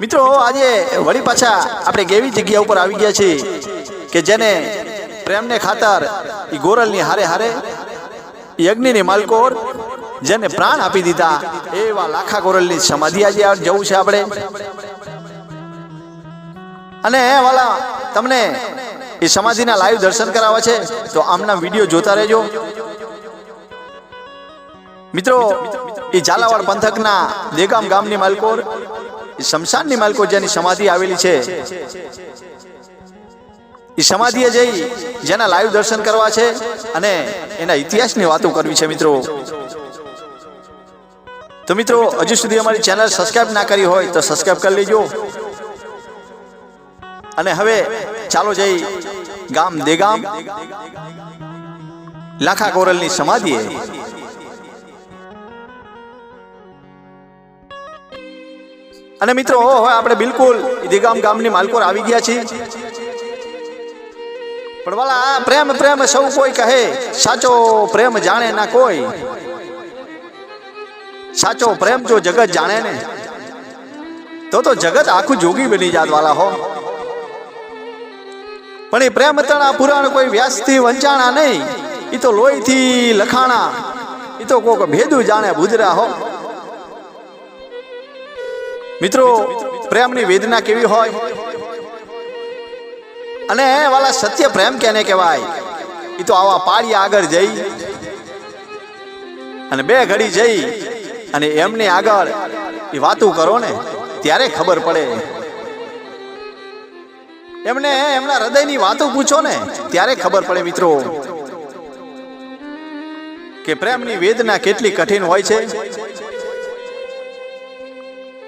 મિત્રો, આજે વળી પાછા આપણે એક એવી જગ્યા ઉપર આવી ગયા છીએ કે જેને પ્રેમને ખાતર એ ગોરલની હારે હારે અગ્નિની માલકોર જેને પ્રાણ આપી દીધા એવા લાખા ગોરલની સમાધિ આજે જવું છે આપણે. અને વાલા, તમને એ સમાધિના લાઈવ દર્શન કરાવવા છે, તો આમના વીડિયો જોતા રહેજો. મિત્રો એ ઝાલાવાડ પંથકના દેગામ ગામની માલકોર એ શમશાનની માલકો જેની સમાધિ આવેલી છે. એ સમાધિએ જઈ જેના લાઈવ દર્શન કરવા છે અને એના ઇતિહાસની વાતો કરવી છે મિત્રો. તો મિત્રો, હજુ સુધી અમારી ચેનલ સબસ્ક્રાઇબ ના કરી હોય તો સબસ્ક્રાઇબ કરી લેજો. અને હવે ચાલો જઈ ગામ દેગામ. લાખા કોરલની સમાધિએ. અને મિત્રો હવે આપણે બિલકુલ દિગામ ગામની માલકોર આવી ગયા છીએ. પણ વાલા પ્રેમ પ્રેમ સૌ કોઈ કહે, સાચો પ્રેમ જાણે ના કોઈ. સાચો પ્રેમ જો જગત જાણે ને, તો તો જગત આખું જોગી બની જાત વાલા હો. પણ એ પ્રેમ તણા પુરાણ કોઈ વ્યાસથી વંચાણા નહીં. એ તો લોહીથી લખાણા. એ તો કોક ભેદું જાણે ભૂજરા હો. મિત્રો, પ્રેમની વેદના કેવી હોય? અને વાલા સત્ય પ્રેમ કેને કહેવાય? એ તો આવા પાળી આગળ જઈ અને બે ઘડી જઈ અને એમને આગળ એ વાતું કરો ને, ત્યારે ખબર પડે. એમને એમના હૃદયની વાતો પૂછો ને, ત્યારે ખબર પડે મિત્રો, કે પ્રેમની વેદના કેટલી કઠિન હોય છે?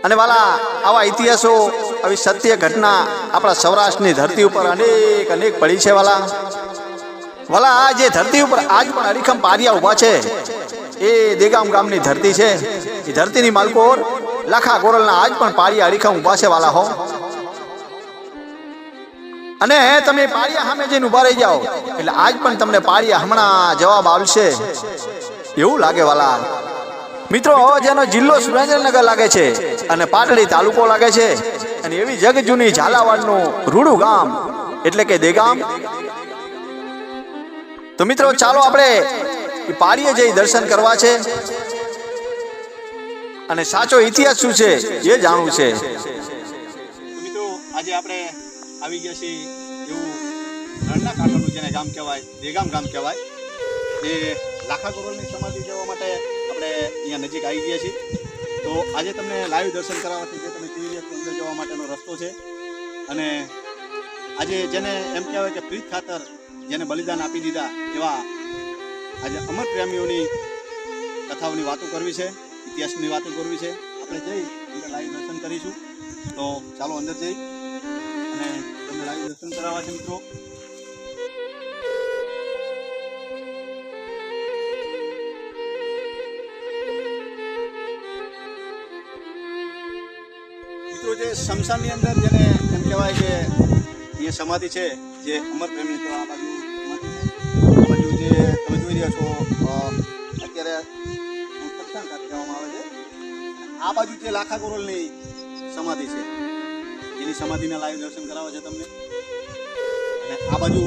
અને વાલા, આવા ઇતિહાસો, આવી સત્ય ઘટના આપણા સૌરાષ્ટ્રની ધરતી ઉપર અનેક અનેક પડી છે વાલા. વાલા, આ જે ધરતી ઉપર આજ પણ અડીખમ પારિયા ઊભા છે. એ દેગામ ગામની ધરતી છે. એ ધરતીની માલકોર લાખા ગોરલના આજ પણ પારિયા અડીખમ ઊભા છે વાલા હો. અને તમે પાળિયા સામે જઈને ઊભા રહી જાઓ. એટલે આજ પણ તમને પાળિયા હમણાં જવાબ આવશે. એવું લાગે વાલા. મિત્રો જેનો જિલ્લો સુરેન્દ્રનગર લાગે છે અને પાટડી તાલુકો લાગે છે. અને એવી જગ જૂની ઝાલાવાડનું રૂડું ગામ, એટલે કે દેગામ. તો મિત્રો, ચાલો આપણે પાળીએ જઈ દર્શન કરવા છે. અને સાચો ઇતિહાસ શું છે એ જાણવું છે. મિત્રો, આજે આપણે આવી ગયા છીએ એવું રણના કાંઠાનું જેને ગામ કહેવાય, દેગામ ગામ કહેવાય એ લાખા કરોડની સમાધિ જવા માટે આપણે અહીંયા નજીક આવી ગયા છીએ. તો આજે તમને લાઈવ દર્શન કરાવવાથી જે તમે રહ્યા અંદર જવા માટેનો રસ્તો છે. અને આજે જેને એમ કહેવાય કે પ્રીત ખાતર જેને બલિદાન આપી દીધા એવા આજે અમર પ્રેમીઓની કથાઓની વાતો કરવી છે, ઇતિહાસની વાતો કરવી છે. આપણે જઈ અંદર લાઈવ દર્શન કરીશું. તો ચાલો અંદર જઈ અને તમને લાઈવ દર્શન કરાવવા છે મિત્રો. શમશાનની અંદર જેને એમ કહેવાય કે અહીંયા સમાધિ છે, જે અમર પ્રેમી તો આ બાજુ આ બાજુ જે તમે જોઈ રહ્યા છો અત્યારે કહેવામાં આવે છે. આ બાજુ જે લાખા ગોરલની સમાધિ છે, એની સમાધિના લાઈવ દર્શન કરાવે છે તમને. અને આ બાજુ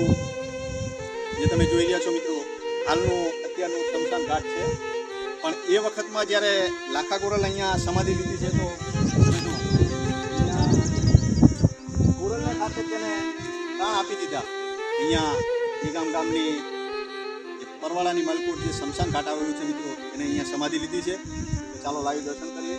જે તમે જોઈ રહ્યા છો મિત્રો, હાલનું અત્યારનું શમશાન ઘાટ છે. પણ એ વખતમાં જ્યારે લાખા ગોરલ અહીંયા સમાધિ લીધી છે ખાતે તેને પ્રાણ આપી પરવાળાની મલકુટ જે શમશાન ઘાટ આવેલું છે મિત્રો, એને અહીંયા સમાધિ લીધી છે. ચાલો લાઈવ દર્શન કરીએ.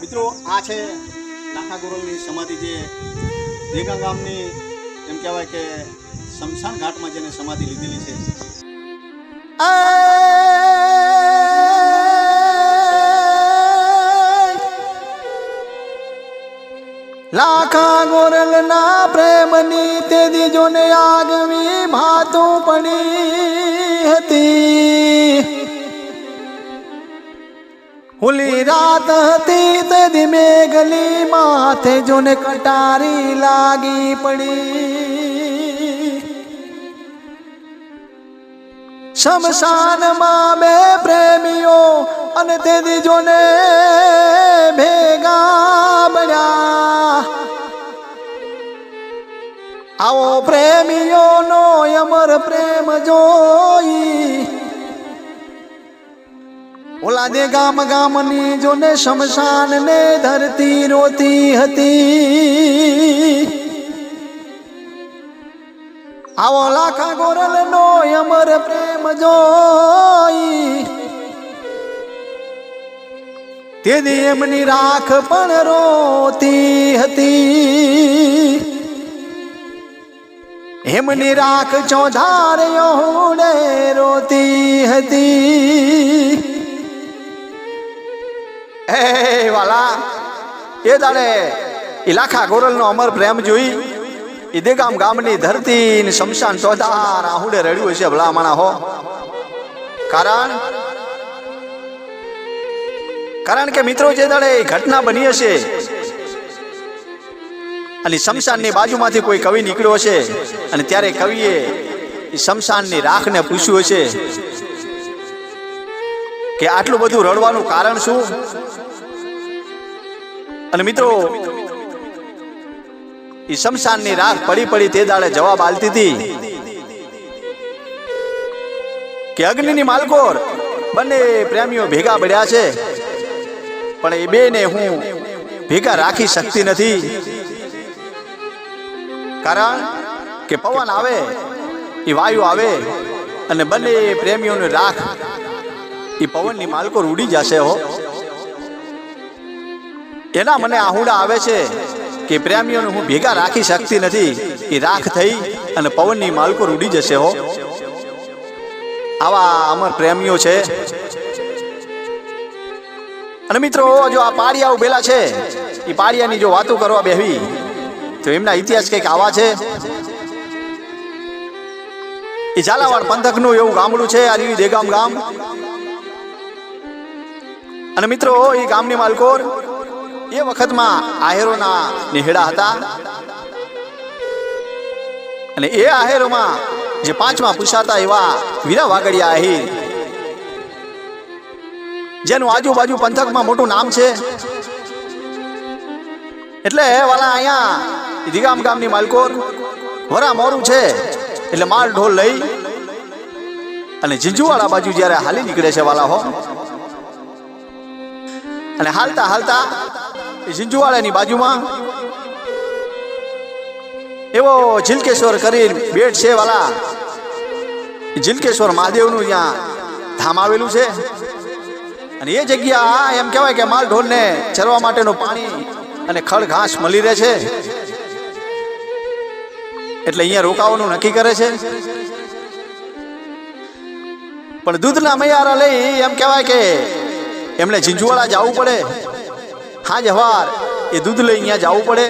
મિત્રો, આ છે લાખા સમાધિ જે દેગા ગામની એમ કહેવાય કે શમશાન ઘાટમાં જેને સમાધિ લીધેલી છે. લાખા ગોરલ ના પ્રેમની તે દીજોને આગવી ભાતો પડી હતી. હુલી રાત હતી તે ધીમે ગલી માથે જોને કટારી લાગી પડી શમશાનમાં બે પ્રેમીઓ અને તેથી જોને ભેગા બન્યા આવો પ્રેમીઓનો અમર પ્રેમ જોઈ ઓલા દે ગામ ગામની જોને શમશાન ને ધરતી રોતી હતી. આવો લાખા ગોરલ નો અમર પ્રેમ જોઈ. તેની એમની રાખ પણ રોતી હતી. એમની રાખ ચોધાર રોતી હતી. એ વાલા, એ દાડે ઇલાખા ગોરલનો અમર પ્રેમ જોઈ ઈદે ગામ ગામની ધરતી ને શમશાન ચોધાર આહુડે રડ્યું હશે ભલામણા હો. કારણ કારણ કે મિત્રો જે દાડે ઘટના બની હશે અને શમશાનની બાજુમાંથી કોઈ કવિ નીકળ્યો હશે અને ત્યારે કવિએ શમશાનની રાખને પૂછ્યું હશે કે આટલું બધું રડવાનું કારણ શું? અને મિત્રો એ શમશાનની રાખ પડી પડી તે દાડે જવાબ આલતી હતી કે અગ્નિની માલકોર બંને પ્રેમીઓ ભેગા પડ્યા છે, પણ એ બેને હું ભેગા રાખી શકતી નથી. કારણ કે પવન આવે એ વાયુ આવે, અને બંને પ્રેમીઓની રાખ એ પવનની માલકોર ઉડી જશે હો. એના મને આહુડા આવે છે કે પ્રેમીઓને હું ભેગા રાખી શકતી નથી એ રાખ થઈ અને પવનની માલકોર ઉડી જશે હો. આવા અમર પ્રેમીઓ છે. અને મિત્રો, જો આ પાડિયા ઉભેલા છે એ પાડિયાની જો વાતો કરવા બેહવી, તો એમના ઇતિહાસ કંઈક આવા છે. એ ઝાલાવાડ પંથકનું એવું ગામડું છે, આ રહ્યું દેગામ ગામ. અને મિત્રો એ ગામની માલકોર એ વખતમાં આહેરોના નિહેડા હતા. અને એ આહેરોમાં જે પાંચમા પૂછાતા એવા વીરા વાગડિયા આહિર જેનું આજુબાજુ પંથકમાં મોટું નામ છે. એટલે વાલા અહીંયા દિગામ ગામની માલકોર વરા મોરું છે. એટલે માલ ઢોલ લઈ અને જીજુવાળા બાજુ જ્યારે હાલી નીકળે છે વાલા હો. અને હાલતા હાલતા એ જીંજુવાડાની બાજુમાં એવો જીલકેશ્વર કરી બેટ છે વાલા. જીલકેશ્વર મહાદેવનું ત્યાં ધામ આવેલું છે. અને એ જગ્યા એમ કહેવાય કે માલ ઢોલને ચરવા માટેનું પાણી અને ખડ ઘાસ મળી રહે છે. એટલે અહીંયા રોકાવાનું નક્કી કરે છે. પણ દૂધના મૈયારા લઈ એમ કહેવાય કે એમણે ઝીંઝુવાડા જવું પડે. હાજ જવાર એ દૂધ લઈ અહીંયા જવું પડે.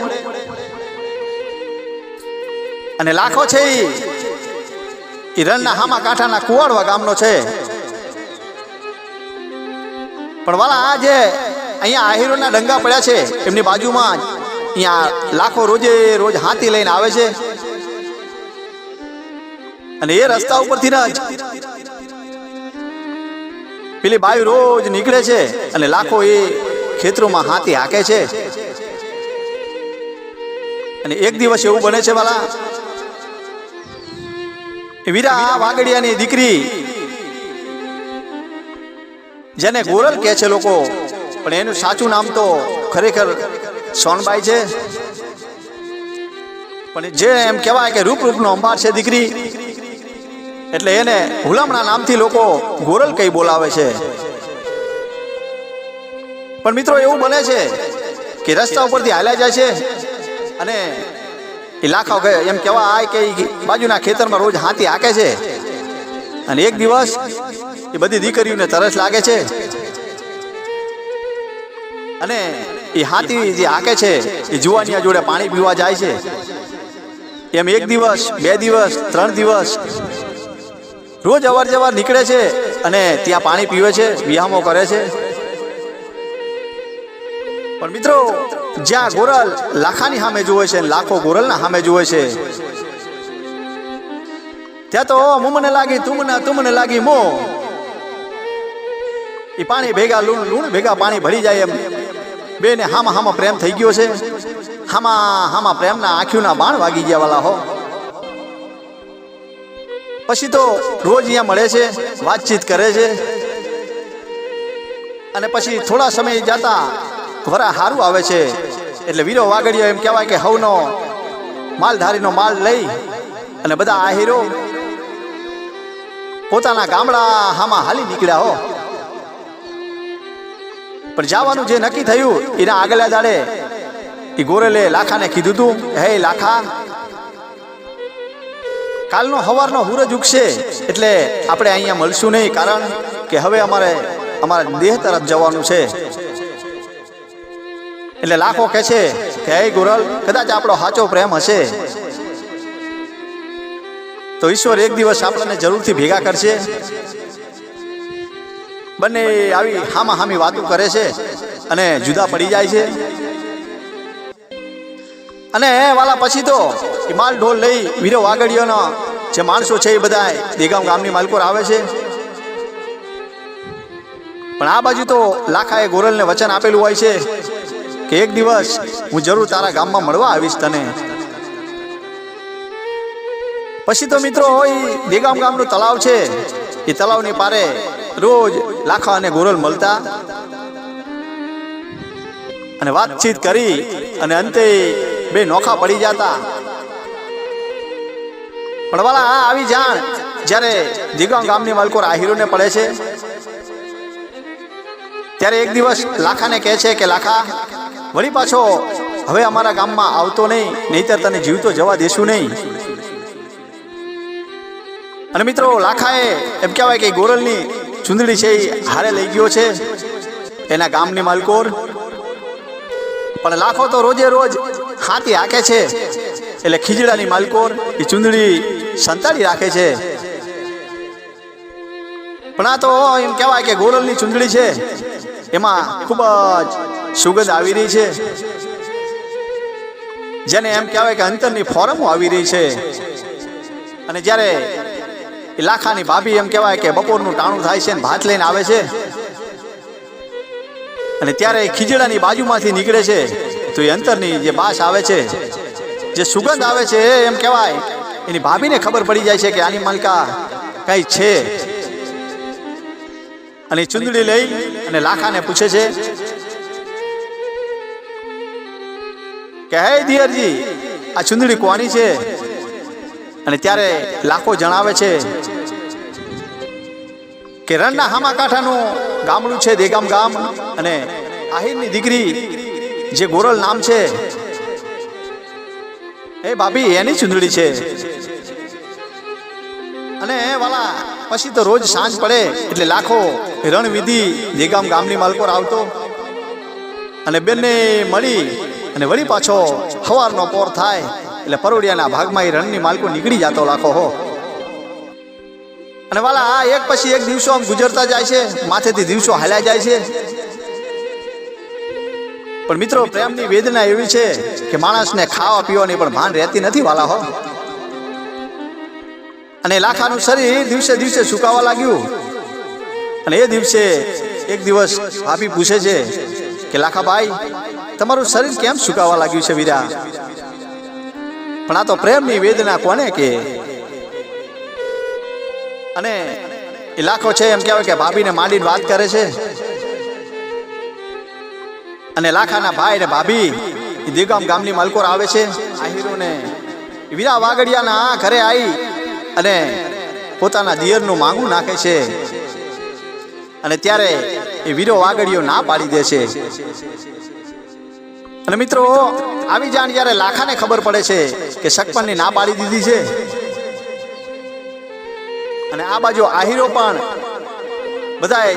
અને લાખો છે ઈ. રણના હામા કાંઠાના કુવાડવા ગામનો છે. પણ વાલા, આ જે અહીંયા આહિરોના ડંગા પડ્યા છે, એમની બાજુમાં જ અહીંયા લાખો રોજે રોજ હાથી લઈને આવે છે. અને એ રસ્તા ઉપરથી જ પેલી બાઈ રોજ નીકળે છે અને લાખો એ ખેતરોમાં હાથી હાકે છે. અને એક દિવસ એવું બને છે, વાલા વીરા વાગડિયાની દીકરી, જેને ગોરલ કહે છે લોકો, પણ એનું સાચું નામ તો ખરેખર સોનબાઈ છે. પણ જે એમ કહેવાય કે રૂપ રૂપનો અંબાર છે દીકરી, એટલે એને હુલામણા નામથી લોકો ગોરલ કઈ બોલાવે છે. પણ મિત્રો એવું બને છે કે રસ્તા ઉપરથી હાલ્યા જાય છે અને એ લાખો કે એમ કહેવાય કે ઈ બાજુના ખેતરમાં રોજ હાથી હાકે છે. અને એક દિવસ એ બધી દીકરીઓને તરસ લાગે છે. અને એ હાથી જે હાકે છે, એ જુવાનિયા જોડે પાણી પીવા જાય છે. એમ એક દિવસ, બે દિવસ, ત્રણ દિવસ રોજ અવાર જવાર નીકળે છે અને ત્યાં પાણી પીવે છે વિહામો કરે છે. પણ મિત્રો, જ્યાં ગોરલ લાખાની સામે જુએ છે લાખો ગોરલના સામે જુએ છે. ત્યાં તો મુમને મને લાગી તુમના તુમને લાગી, મો. એ પાણી ભેગા લૂણ લૂણ ભેગા પાણી ભરી જાય એમ. બે ને હામાં હામાં પ્રેમ થઈ ગયો છે. હામાં હામાં પ્રેમના આંખ્યુના બાણ વાગી ગયા વાલા હો. પછી તો રોજ અહીંયા મળે છે, વાતચીત કરે છે. અને પછી થોડા સમય જતા વરા હારું આવે છે. એટલે વીરો વાગડિયો એમ કહેવાય કે હવનો માલધારીનો માલ લઈ અને બધા આહીરો પોતાના ગામડા હામાં હાલી નીકળ્યા હો. પણ જવાનું જે નક્કી થયું, એના આગલા દાડે એ ગોરેલે લાખાને કીધું તું, હે લાખા, કાલનો હવારનો સૂરજ ઉગશે, એટલે આપણે અહીંયા મળશું નહીં, કારણ કે હવે અમારે, અમારા દેહ તરફ જવાનું છે. એટલે લાખો કહે છે કે, હે ગોરલ, કદાચ આપણો સાચો પ્રેમ હશે. તો ઈશ્વર એક દિવસ આપણને જરૂરથી ભેગા કરશે. બંને આવી હામા હામી વાતો કરે છે અને જુદા પડી જાય છે. અને વાલા પછી તો એ માલ ઢોલ લઈ વીરો વાગડીઓનો જે માણસો છે એ બધા દેગામ ગામની માલકોર આવે છે. પણ આ બાજુ તો લાખાએ ગોરલને વચન આપેલું હોય છે. એક દિવસ હું જરૂર તારા ગામમાં મળવા આવીશ તને. પછી તો મિત્રો એ દેગામ ગામનું તળાવ છે. એ તળાવની પારે રોજ લાખા અને ગોરલ મળતા. અને વાતચીત કરી અને અંતે બે નોખા પડી જતા. પણ વાલા આવી જાણ જ્યારે દેગામ ગામની માલકો આહીરોને પડે છે. ત્યારે એક દિવસ લાખાને કહે છે કે, લાખા, વળી પાછો હવે અમારા ગામમાં આવતો નહીં, નહીતર તને જીવતો જવા દેશું નહીં. અને મિત્રો, લાખાએ એમ કહેવાય કે ગોરલની ચૂંદડી છે એ હારે લઈ ગયો છે, એના ગામની માલકોર. પણ લાખો તો રોજે રોજ હાથી હાકે છે, એટલે ખીજડાની માલકોર એ ચુંદડી સંતાડી રાખે છે. પણ આ તો એમ કહેવાય કે ગોરલની ચૂંદડી છે. એમાં ખૂબ જ સુગંધ આવી રહી છે. જેને એમ કહેવાય કે અંતરની ફોરમો આવી રહી છે. અને જ્યારે લાખાની ભાભી એમ કહેવાય કે બપોરનું ટાણું થાય છે ને ભાત લઈને આવે છે. અને ત્યારે ખીજડાની બાજુમાંથી નીકળે છે, તો એ અંતરની જે બાસ આવે છે, જે સુગંધ આવે છે એ એમ કહેવાય, એની ભાભીને ખબર પડી જાય છે કે આની માલકા કઈ છે. અને ચુંદડી લઈ અને લાખાને પૂછે છે કે, હે દિયરજી, આ ચુંદડી કોની છે? અને ત્યારે લાખો જણાવે છે કે, રણના હામા કાંઠાનું ગામડું છે, દેગામ ગામ, અને આહિરની દીકરી જે ગોરલ નામ છે, એ ભાભી એની ચુંદડી છે. અને વાલા, પછી તો રોજ સાંજ પડે એટલે લાખો રણવિધિ દેગામ ગામની માલકોર આવતો. અને બેને મળી અને વળી પાછો સવારનો પોર થાય એટલે પરોડિયાના ભાગમાં એ રણની માલકો નીકળી જતો લાખો હો. અને વાલા, આ એક પછી એક દિવસો આમ ગુજરતા જાય છે, માથેથી દિવસો હાલ્યા જાય છે. પણ મિત્રો, પ્રેમની વેદના એવી છે કે માણસને ખાવા પીવાની પણ ભાન રહેતી નથી વાલા હો. અને લાખાનું શરીર દિવસે દિવસે સુકાવા લાગ્યું. અને એ દિવસે એક દિવસ ભાભી પૂછે છે કે, લાખાભાઈ, તમારું શરીર કેમ સુકાવા લાગ્યું છે વીરા? પણ આ તો પ્રેમની વેદના કોને કે? અને એ લાખો છે એમ કહેવાય કે ભાભીને માંડીને વાત કરે છે. અને લાખાના ભાઈ ને ભાભી દેગામ ગામની માલકોર આવે છે. આહિરોને વીરા વાગડિયાના ઘરે આવી અને પોતાના દિયરનું માંગું નાખે છે. અને ત્યારે એ વીરો વાગડીઓ ના પાડી દે છે. અને મિત્રો, આવી જાણ જ્યારે લાખાને ખબર પડે છે કે શકપનની ના પાડી દીધી છે. અને આ બાજુ આહીરો પણ બધાએ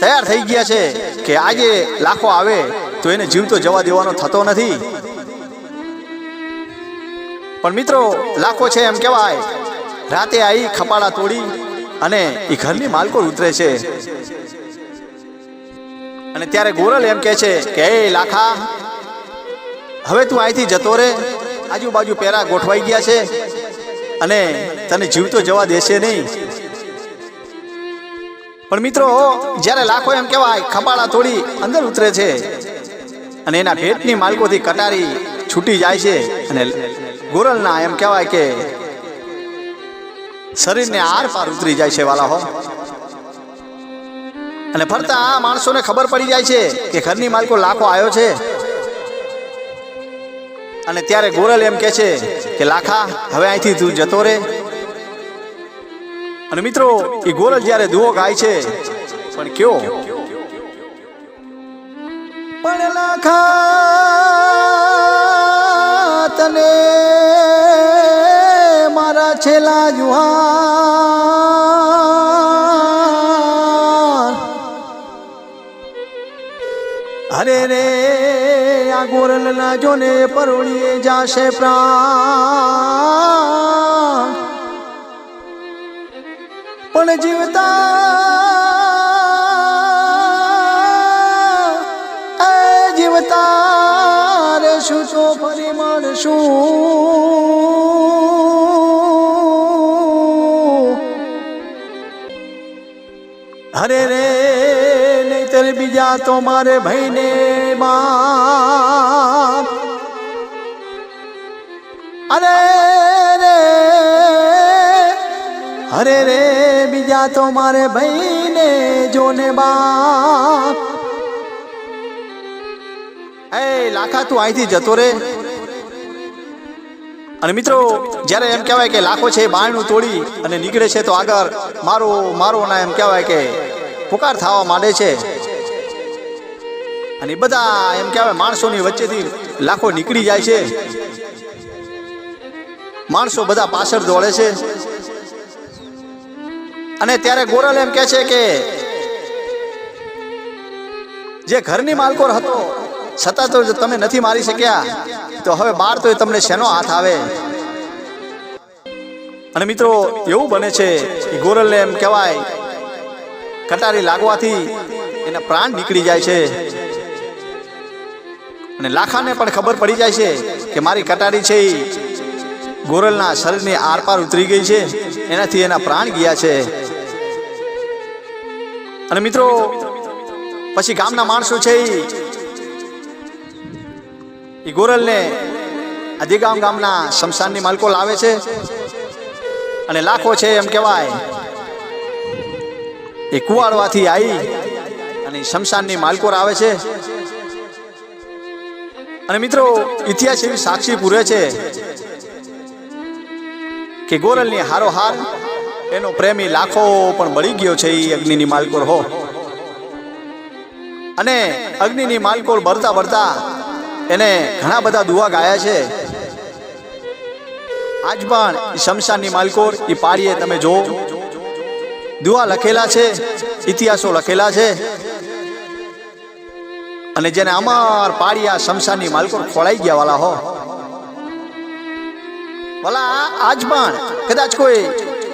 તૈયાર થઈ ગયા છે કે આજે લાખો આવે તો એને જીવતો જવા દેવાનો થતો નથી. પણ મિત્રો, લાખો છે એમ કહેવાય. રાતે આવી ખપાડા તોડી અને એ ઘરની માલકો ઉતરે છે. અને ત્યારે ગોરલ એમ કહે છે કે, એ લાખા, હવે તું અહીંથી જતો રે. આજુબાજુ પેરા ગોઠવાઈ ગયા છે અને તને જીવતો જવા દેશે નહીં. પણ મિત્રો, જ્યારે લાખો એમ કહેવાય ખપાળા તોડી અંદર ઉતરે છે અને એના પેટની માલકોથી કટારી છૂટી જાય છે અને ગોરલના એમ કહેવાય કે શરીરને આર પાર ઉતરી જાય છે વાલા હો. અને ફરતા આ માણસોને ખબર પડી જાય છે કે ઘરની માલકો લાખો આવ્યો છે. અને ત્યારે ગોરલ એમ કહે છે કે, લાખા, હવે અહીંથી તું જતો રે. અને મિત્રો, એ ગોરલ જ્યારે દુઓ ગાય છે, પણ કયો? પણ લાખા અરે રે, આ ગોરલ ના જોને પરોળીએ જાશે પ્રાણ. પણ જીવતા જીવતા રે શું તો ફરી મળશું? અરે રે બીજા તો ભાઈને બાપ. અરે રે અરે રે, બીજા તો મારે ભાઈને જોને બા એ લાખા, તું અહીંથી જતો રે. અને મિત્રો, જ્યારે એમ કહેવાય કે લાખો છે બારણું તોડી અને નીકળે છે, તો આગળ મારો મારો ના એમ કહેવાય કે પુકાર થવા માંડે છે. અને બધા એમ કહેવાય માણસોની વચ્ચેથી લાખો નીકળી જાય છે. માણસો બધા પાછળ દોડે છે. અને ત્યારે ગોરલ એમ કહે છે કે જે ઘરની માલકોર હતો, છતાં તો તમે નથી મારી શક્યા, તો હવે બાર તો તમને શેનો હાથ આવે? અને મિત્રો, એવું બને છે કે ગોરલને એમ કહેવાય, કટારી લાગવાથી એના પ્રાણ નીકળી જાય છે. અને લાખાને પણ ખબર પડી જાય છે કે મારી કટારી છે ગોરલના શરીરની આરપાર ઉતરી ગઈ છે. એનાથી એના પ્રાણ ગયા છે. અને મિત્રો, પછી ગામના માણસો છે એ ગોરલને અધિગામ ગામના શમશાનની માલકો લાવે છે. અને લાખો છે એમ કહેવાય. એ કુવાડવાથી આવી અને શમશાનની માલકોર આવે છે. અને મિત્રો, ઇતિહાસ એવી સાક્ષી પૂરે છે કે ગોરલની હારોહાર, એનો પ્રેમી લાખો પણ બળી ગયો છે એ અગ્નિની માલકોર હો. અને અગ્નિની માલકોર બળતા બળતા એને ઘણા બધા દુઆ ગાયા છે. આજ પણ શમશાનની માલકોર એ પાડીએ તમે જો. દુઆ લખેલા છે, ઇતિહાસો લખેલા છે. અને જેને અમર પાડિયા શમશાનની માલકો ખોળાઈ ગયા વાલા હો. ભલા આજ પણ કદાચ કોઈ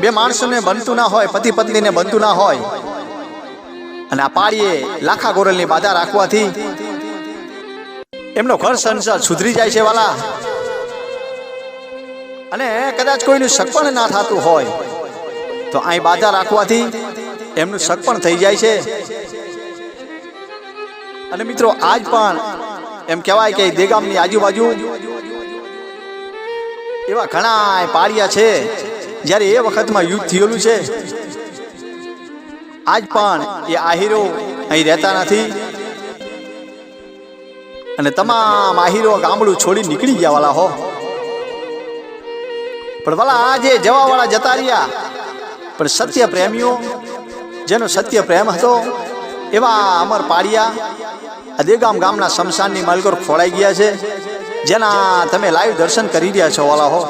બે માણસોને બનતું ના હોય, પતિ પત્નીને બનતું ના હોય. અને આ પાડીએ લાખા ગોરલની બાધા રાખવાથી એમનો ઘર સંસાર સુધરી જાય છે વાલા. અને કદાચ કોઈનું સગપણ ના થતું હોય, તો અહીં બાધા રાખવાથી એમનું સગપણ થઈ જાય છે. અને મિત્રો, આજ પણ એમ કહેવાય કે દેગામની આજુબાજુ એવા ઘણા પાળિયા છે, જ્યારે એ વખતમાં યુદ્ધ થયેલું છે. આજ પણ એ આહીરો અહીં રહેતા નથી. અને તમામ આહીરો ગામડું છોડી નીકળી ગયા વાલા હો. પણ વાલા, આ જે જવાવાળા જતા રહ્યા, પણ સત્ય પ્રેમીઓ જેનો સત્ય પ્રેમ હતો એવા અમર પાડિયા આ દેગામ ગામના શમશાનની માલકોર ખોળાઈ ગયા છે, જેના તમે લાઈવ દર્શન કરી રહ્યા છો, વાલા હો.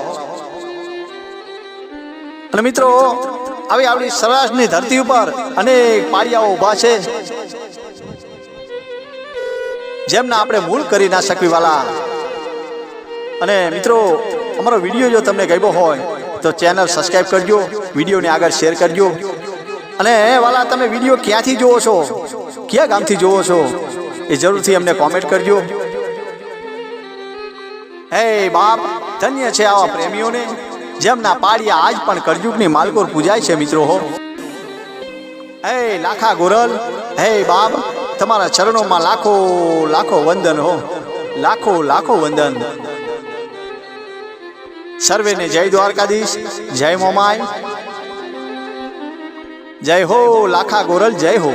અને મિત્રો, આવી આપણી સૌરાષ્ટ્રની ધરતી ઉપર અનેક પાડિયાઓ ઊભા છે, જેમના આપણે મૂળ કરી ના શકવી, વાલા. અને મિત્રો, અમારો વીડિયો જો તમને ગમ્યો હોય, તો ચેનલ સબસ્ક્રાઈબ કરજો, વિડીયોને આગળ શેર કરજો. અને વાલા તમે વીડિયો ક્યાંથી જુઓ છો? કયા ગામથી જોવો છો? એ જરૂરથી અમને કોમેન્ટ કરજો. હે બાપ, ધન્ય છે આવા પ્રેમીઓને, જેમના પાડિયા આજ પણ કરજુગની માલકોર પૂજાય છે મિત્રો હો. હે લાખા ગોરલ, હે બાપ, તમારા ચરણોમાં લાખો લાખો વંદન હો. લાખો લાખો વંદન. સર્વેને જય દ્વારકાધીશ, જય મોમાય જય હો લાખા ગોરલ જય હો.